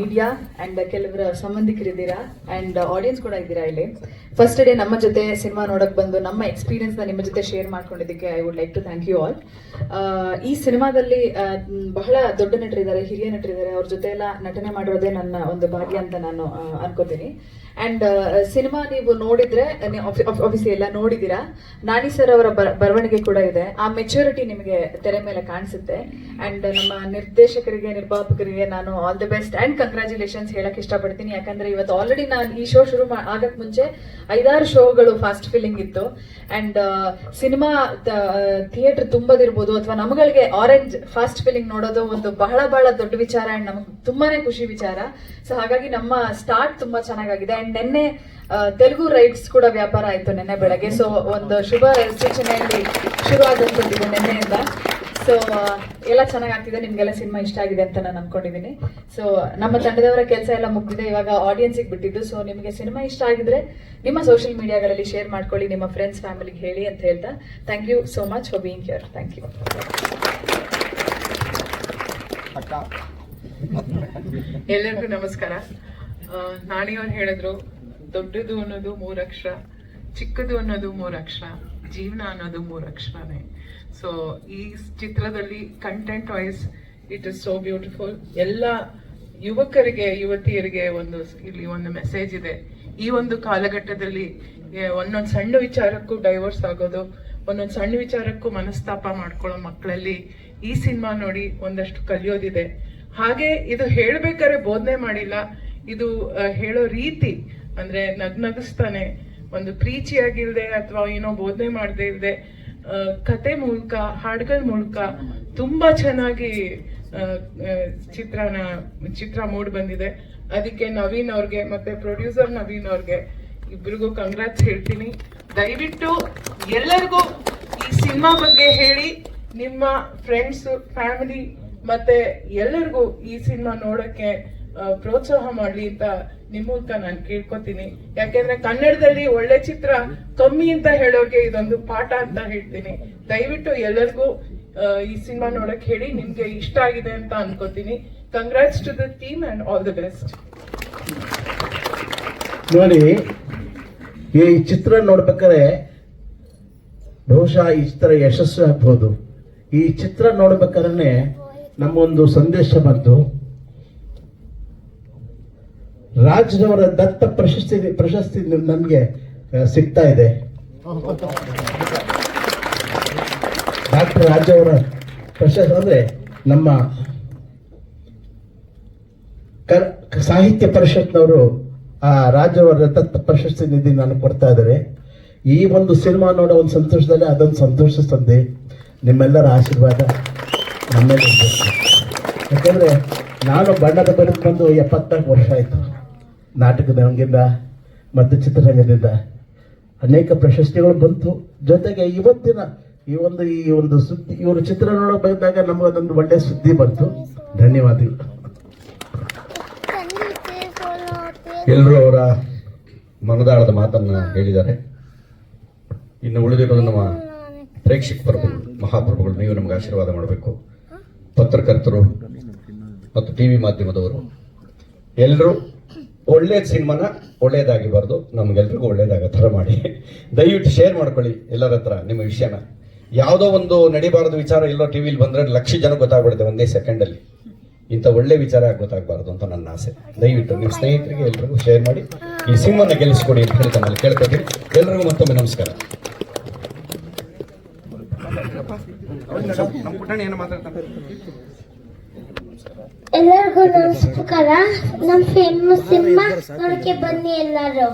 Media and ಕೆಲವರ ಸಂಬಂಧಿಕರಿದ್ದೀರಾ? And audience ಕೂಡ ಇದ್ದೀರಾ ಇಲ್ಲಿ? ಫಸ್ಟ್ ಡೇ ನಮ್ಮ ಜೊತೆ ಸಿನಿಮಾ ನೋಡಕ್ ಬಂದು ನಮ್ಮ ಎಕ್ಸ್ಪೀರಿಯನ್ಸ್ನ ನಿಮ್ಮ ಜೊತೆ share ಮಾಡ್ಕೊಂಡಿದ್ದಕ್ಕೆ I would like to thank you all ಈ ಸಿನಿಮಾದಲ್ಲಿ ಬಹಳ ದೊಡ್ಡ ನಟರಿದ್ದಾರೆ ಹಿರಿಯ ನಟರಿದ್ದಾರೆ ಅವ್ರ ಜೊತೆ ಎಲ್ಲ ನಟನೆ ಮಾಡಿರೋದೇ ನನ್ನ ಒಂದು ಭಾಗ್ಯ ಅಂತ ನಾನು ಅನ್ಕೋತೀನಿ. ಅಂಡ್ ಸಿನಿಮಾ ನೀವು ನೋಡಿದ್ರೆ ಆಫೀಸಿ ಎಲ್ಲ ನೋಡಿದೀರಾ ನಾನಿ ಸರ್ ಅವರ ಬರ- ಬರವಣಿಗೆ ಕೂಡ ಇದೆ. ಆ ಮೆಚುರಿಟಿ ನಿಮಗೆ ತೆರೆ ಮೇಲೆ ಕಾಣಿಸುತ್ತೆ. ಅಂಡ್ ನಮ್ಮ ನಿರ್ದೇಶಕರಿಗೆ, ನಿರ್ಮಾಪಕರಿಗೆ ನಾನು all the best and congratulations ಹೇಳಕ್ ಇಷ್ಟಪಡ್ತೀನಿ. ಯಾಕಂದ್ರೆ ಇವತ್ತು ಆಲ್ರೆಡಿ ನಾನು ಈ ಶೋ ಶುರು ಆಗಕ್ ಮುಂಚೆ ಐದಾರು ಶೋಗಳು ಫಾಸ್ಟ್ ಫಿಲ್ಲಿಂಗ್ ಇತ್ತು. ಅಂಡ್ ಸಿನಿಮಾ ಥಿಯೇಟರ್ ತುಂಬದಿರ್ಬೋದು ಅಥವಾ ನಮ್ಗಳಿಗೆ ಆರೆಂಜ್ ಫಾಸ್ಟ್ ಫಿಲ್ಲಿಂಗ್ ನೋಡೋದು ಒಂದು ಬಹಳ ಬಹಳ ದೊಡ್ಡ ವಿಚಾರ ಅಂಡ್ ನಮ್ಗೆ ತುಂಬಾನೇ ಖುಷಿ ವಿಚಾರ. ಸೊ ಹಾಗಾಗಿ ನಮ್ಮ ಸ್ಟಾರ್ಟ್ ತುಂಬಾ ಚೆನ್ನಾಗಾಗಿದೆ. ಅಂಡ್ ನಿನ್ನೆ ತೆಲುಗು ರೈಟ್ಸ್ ಕೂಡ ವ್ಯಾಪಾರ ಆಯ್ತು ನಿನ್ನೆ ಬೆಳಗ್ಗೆ. ಸೊ ಒಂದು ಶುಭ ಸೂಚನೆಯಲ್ಲಿ ಶುರು ಆದಂತಿದೆ ನಿನ್ನೆಯಿಂದ. ಸೊ ಎಲ್ಲ ಚೆನ್ನಾಗಿ ಆಗ್ತಿದೆ ನಿಮ್ಗೆಲ್ಲ ಸಿನಿಮಾ ಇಷ್ಟ ಆಗಿದೆ ಅಂತ ನಾನು ಅನ್ಕೊಂಡಿದ್ದೀನಿ ಸೊ ನಮ್ಮ ತಂಡದವರ ಕೆಲಸ ಎಲ್ಲ ಮುಗ್ದಿದೆ ಇವಾಗ ಆಡಿಯನ್ಸಿಗೆ ಬಿಟ್ಟಿದ್ದು. ಸೊ ನಿಮಗೆ ಸಿನಿಮಾ ಇಷ್ಟ ಆಗಿದ್ರೆ ನಿಮ್ಮ ಸೋಷಿಯಲ್ ಮೀಡಿಯಾಗಳಲ್ಲಿ ಶೇರ್ ಮಾಡ್ಕೊಳ್ಳಿ ನಿಮ್ಮ ಫ್ರೆಂಡ್ಸ್ ಫ್ಯಾಮಿಲಿಗೆ ಹೇಳಿ ಅಂತ ಹೇಳ್ತಾ. Thank you so much for being here thank you ಎಲ್ಲರಿಗೂ ನಮಸ್ಕಾರ. ನಾಣಿಯವ್ರು ಹೇಳಿದ್ರು ದೊಡ್ಡದು ಅನ್ನೋದು ಮೂರಕ್ಷರ ಚಿಕ್ಕದು ಅನ್ನೋದು ಮೂರಕ್ಷರ. ಜೀವನ ಅನ್ನೋದು ಮೂರಕ್ಷರನೇ. ಸೊ ಈ ಚಿತ್ರದಲ್ಲಿ content wise it is so beautiful ಎಲ್ಲ ಯುವಕರಿಗೆ, ಯುವತಿಯರಿಗೆ ಒಂದು ಇಲ್ಲಿ ಒಂದು ಮೆಸೇಜ್ ಇದೆ. ಈ ಒಂದು ಕಾಲಘಟ್ಟದಲ್ಲಿ ಒಂದೊಂದ್ ಸಣ್ಣ ವಿಚಾರಕ್ಕೂ ಡೈವರ್ಸ್ ಆಗೋದು, ಒಂದೊಂದು ಸಣ್ಣ ವಿಚಾರಕ್ಕೂ ಮನಸ್ತಾಪ ಮಾಡ್ಕೊಳ್ಳೋ ಮಕ್ಕಳಲ್ಲಿ ಈ ಸಿನಿಮಾ ನೋಡಿ ಒಂದಷ್ಟು ಕಲಿಯೋದಿದೆ. ಹಾಗೆ ಇದು ಹೇಳ್ಬೇಕಾದ್ರೆ ಬೋಧನೆ ಮಾಡಿಲ್ಲ. ಇದು ಹೇಳೋ ರೀತಿ ಅಂದ್ರೆ ನಗ್ನಗಿಸ್ತಾನೆ ಒಂದು ಪ್ರೀಚಿಯಾಗಿಲ್ದೆ ಅಥವಾ ಏನೋ ಬೋಧನೆ ಮಾಡದೇ ಇಲ್ಲದೆ ಕತೆ ಮೂಲಕ, ಹಾಡುಗಳ ಮೂಲಕ ತುಂಬಾ ಚೆನ್ನಾಗಿ ಚಿತ್ರನ, ಚಿತ್ರ ಮೂಡ್ ಬಂದಿದೆ. ಅದಕ್ಕೆ ನವೀನ್ ಅವ್ರಿಗೆ ಮತ್ತೆ ಪ್ರೊಡ್ಯೂಸರ್ ನವೀನ್ ಅವ್ರಿಗೆ ಇಬ್ರಿಗೂ ಕಂಗ್ರಾಟ್ಸ್ ಹೇಳ್ತೀನಿ. ದಯವಿಟ್ಟು ಎಲ್ಲರಿಗೂ ಈ ಸಿನಿಮಾ ಬಗ್ಗೆ ಹೇಳಿ, ನಿಮ್ಮ ಫ್ರೆಂಡ್ಸ್ ಫ್ಯಾಮಿಲಿ ಮತ್ತೆ ಎಲ್ಲರಿಗೂ ಈ ಸಿನಿಮಾ ನೋಡಕ್ಕೆ ಪ್ರೋತ್ಸಾಹ ಮಾಡ್ಲಿ ಅಂತ ನಿಮ್ಮ ಮೂಲಕ ನಾನು ಕೇಳ್ಕೊತೀನಿ. ಯಾಕೆಂದ್ರೆ ಕನ್ನಡದಲ್ಲಿ ಒಳ್ಳೆ ಚಿತ್ರ ಕಮ್ಮಿ ಅಂತ ಹೇಳೋಕೆ ಇದೊಂದು ಪಾಠ ಅಂತ ಹೇಳ್ತೀನಿ. ದಯವಿಟ್ಟು ಎಲ್ಲರಿಗೂ ಈ ಸಿನಿಮಾ ನೋಡಕ್ ಹೇಳಿ ನಿಮ್ಗೆ ಇಷ್ಟ ಆಗಿದೆ ಅಂತ ಅನ್ಕೋತೀನಿ. Congrats to the team and all the best ನೋಡಿ, ಈ ಚಿತ್ರ ನೋಡ್ಬೇಕಾದ್ರೆ ಬಹುಶಃ ಈ ಚಿತ್ರ ಯಶಸ್ವಿ ಆಗ್ಬೋದು. ಈ ಚಿತ್ರ ನೋಡ್ಬೇಕಾದ್ರೆ ನಮ್ಮೊಂದು ಸಂದೇಶ ಬಂತು. ರಾಜ್ರವರ ದತ್ತ ಪ್ರಶಸ್ತಿ ಪ್ರಶಸ್ತಿ ನಮಗೆ ಸಿಗ್ತಾ ಇದೆ. ಡಾಕ್ಟರ್ ರಾಜ್ ಅವರ ಪ್ರಶಸ್ತಿ ಅಂದ್ರೆ ನಮ್ಮ ಕರ್- ಸಾಹಿತ್ಯ ಪರಿಷತ್ನವರು ಆ ರಾಜ್ಯವರ ದತ್ತ ಪ್ರಶಸ್ತಿ ನಿಧಿ ನಾನು ಕೊಡ್ತಾ ಇದ್ದಾರೆ. ಈ ಒಂದು ಸಿನಿಮಾ ನೋಡೋ ಒಂದು ಸಂತೋಷದಲ್ಲಿ ಅದೊಂದು ಸಂತೋಷ ತಂದೆ. ನಿಮ್ಮೆಲ್ಲರ ಆಶೀರ್ವಾದ ನಮ್ಮ ಯಾಕಂದರೆ ನಾನು ಬಣ್ಣದ ಬಂದು ಎಪ್ಪತ್ನಾಲ್ಕು ವರ್ಷ ಆಯಿತು. ನಾಟಕದ ಹಂಗಿಂದ ಮತ್ತು ಚಿತ್ರರಂಗದಿಂದ ಅನೇಕ ಪ್ರಶಸ್ತಿಗಳು ಬಂತು. ಜೊತೆಗೆ ಇವತ್ತಿನ ಈ ಒಂದು ಈ ಒಂದು ಸುದ್ದಿ ಇವರು ಚಿತ್ರ ನೋಡೋ ಬಂದಾಗ ಅದೊಂದು ಒಳ್ಳೆಯ ಸುದ್ದಿ ಬಂತು. ಧನ್ಯವಾದಗಳು. ಎಲ್ಲರೂ ಅವರ ಮನದಾಳದ ಮಾತನ್ನ ಹೇಳಿದ್ದಾರೆ. ಇನ್ನು ಉಳಿದಿರೋ ನಮ್ಮ ಪ್ರೇಕ್ಷಕ ಪ್ರಭುಗಳು ಮಹಾಪ್ರಭುಗಳು ನೀವು ನಮಗೆ ಆಶೀರ್ವಾದ ಮಾಡಬೇಕು. ಪತ್ರಕರ್ತರು ಮತ್ತು ಟಿವಿ ಮಾಧ್ಯಮದವರು ಎಲ್ಲರೂ ಒಳ್ಳೆಯ ಸಿನಿಮಾನ ಒಳ್ಳೇದಾಗಿ ಬರೆದು ನಮ್ಗೆಲ್ರಿಗೂ ಥರ ಮಾಡಿ. ದಯವಿಟ್ಟು ಶೇರ್ ಮಾಡ್ಕೊಳ್ಳಿ ಎಲ್ಲರ ಹತ್ರ ನಿಮ್ಮ ವಿಷಯನ. ಯಾವುದೋ ಒಂದು ನಡಿಬಾರದು ವಿಚಾರ ಎಲ್ಲೋ ಟಿವಿಲಿ ಬಂದರೆ ಲಕ್ಷ ಜನ ಗೊತ್ತಾಗ್ಬಿಡುತ್ತೆ ಒಂದೇ ಸೆಕೆಂಡಲ್ಲಿ. ಇಂಥ ಒಳ್ಳೆ ವಿಚಾರ ಗೊತ್ತಾಗಬಾರ್ದು ಅಂತ ನನ್ನ ಆಸೆ. ದಯವಿಟ್ಟು ನಿಮ್ಮ ಸ್ನೇಹಿತರಿಗೆ ಎಲ್ರಿಗೂ ಶೇರ್ ಮಾಡಿ. ಈ ಸಿನಿಮಾನ ಗೆಲ್ಲಿಸ್ಕೊಡಿ ಅಂತ ಹೇಳಿ ತಮ್ಮಲ್ಲಿ ಕೇಳ್ಕೊತೀನಿ. ಎಲ್ರಿಗೂ ಮತ್ತೊಮ್ಮೆ ನಮಸ್ಕಾರ. ಎಲ್ಲರಿಗೂ ನಮಸ್ಕಾರ ನಮ್ಮ ಫೇಮಸ್ ಸಿನಿಮಾ ನೋಡಕ್ಕೆ ಬನ್ನಿ ಎಲ್ಲರೂ.